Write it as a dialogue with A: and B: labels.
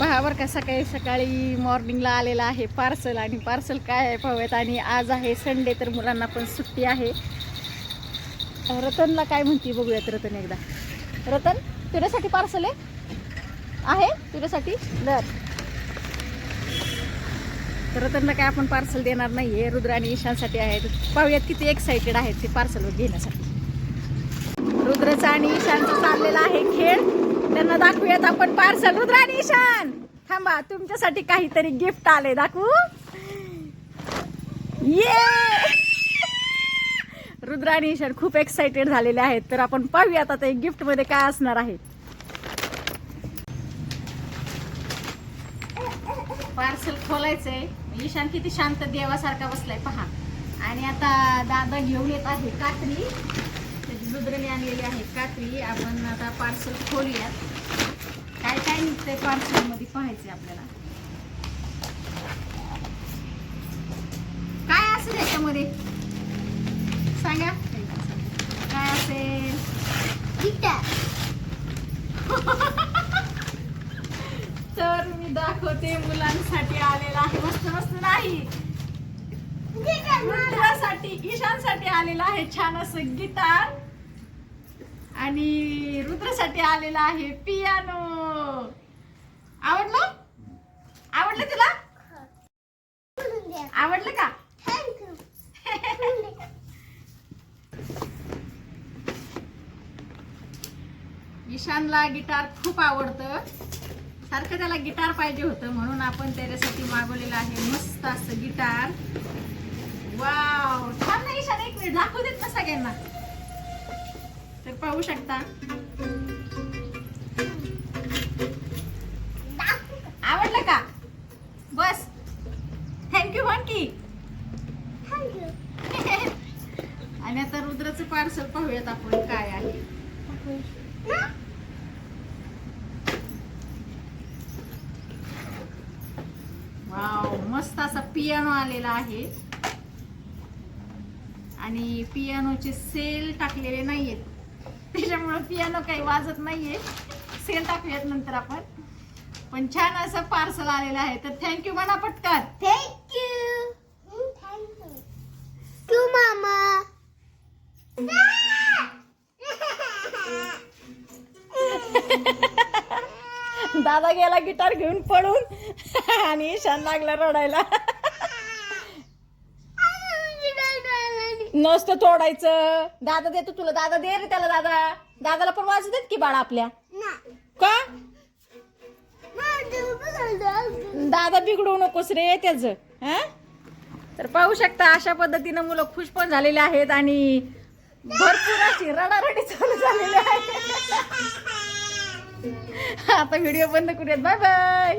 A: पहा बरं का सकाळी सकाळी मॉर्निंगला आलेला आहे पार्सल आणि पार्सल काय आहे पाहूयात. आणि आज आहे संडे तर मुलांना पण सुट्टी आहे. रतनला काय म्हणते बघूयात रतन एकदा. रतन तुझ्यासाठी पार्सल आहे? आहे? तुझ्यासाठी? दर तर रतनला काय आपण पार्सल देणार नाही आहे रुद्र आणि ईशानसाठी आहे पाहूयात किती एक्साइटेड आहेत ते पार्सलवर घेण्यासाठी. रुद्रचा आणि ईशानचा चाललेला आहे खेळ. त्यांना दाखवूयात आपण पार्सल. रुद्र थांबा तुमच्यासाठी काहीतरी गिफ्ट आले दाखवू? ये रुद्र खूप एक्साइटेड झालेले आहेत. तर आपण पाहूयात आता गिफ्टमध्ये काय असणार आहे. पार्सल खोलायचंय. ईशान किती शांत देवासारखा बसलाय. पहा. आणि आता दादा घेऊन येत आहे कात्री रुद्रने आणलेली आहे कात्री आपण आता पार्सल खोलूयात. काय काय निघतंय पार्सलमध्ये पाहायचंय आपल्याला? काय असेल याच्यामध्ये? सांगा. काय असेल? तर मी दाखवते मुलांसाठी आलेला आहे. मस्त मस्त नाही. रुद्रासाठी ईशानसाठी आलेला आहे छान असं गिटार आणि रुद्रसाठी आलेला आहे पियानो. आवडलं? आवडलं तुला? आवडलं का? ईशानला गिटार खूप आवडतं. सारखं त्याला गिटार पाहिजे होतं म्हणून आपण त्याच्यासाठी मागवलेलं आहे मस्त असं गिटार. वाव छान ना ईशान एक वेळ दाखवू देत ना सगळ्यांना? तर पाहू शकता. आवडलं का? बस. थँक्यू म्हण की आणि आता रुद्राचं पार्सल पाहूयात आपण काय आहे. वाव मस्त असा पियानो आलेला आहे. आणि पियानोचे सेल टाकलेले नाहीयेत. त्याच्यामुळे पियानो काही वाजत नाहीये. सेल टाकूयात नंतर आपण. पण छान असं पार्सल आलेलं आहे. तर थँक्यू म्हणा पटकन.
B: You. To mama.
A: दादा गेला गिटार घेऊन पळून. आणि ईशान लागला रडायला. नसतं तोडायचं. दादा देतो तुला दादा दे रे त्याला दादा. दादाला पण वाजू देत की बाळा आपल्या. का? दादा बिघडवू नकोस रे त्याच तर पाहू शकता अशा पद्धतीनं मुलं खुश पण झालेले आहेत आणि भरपूर अशी रडारडी चालू झालेली आहे. आता व्हिडिओ बंद करूयात. Bye bye.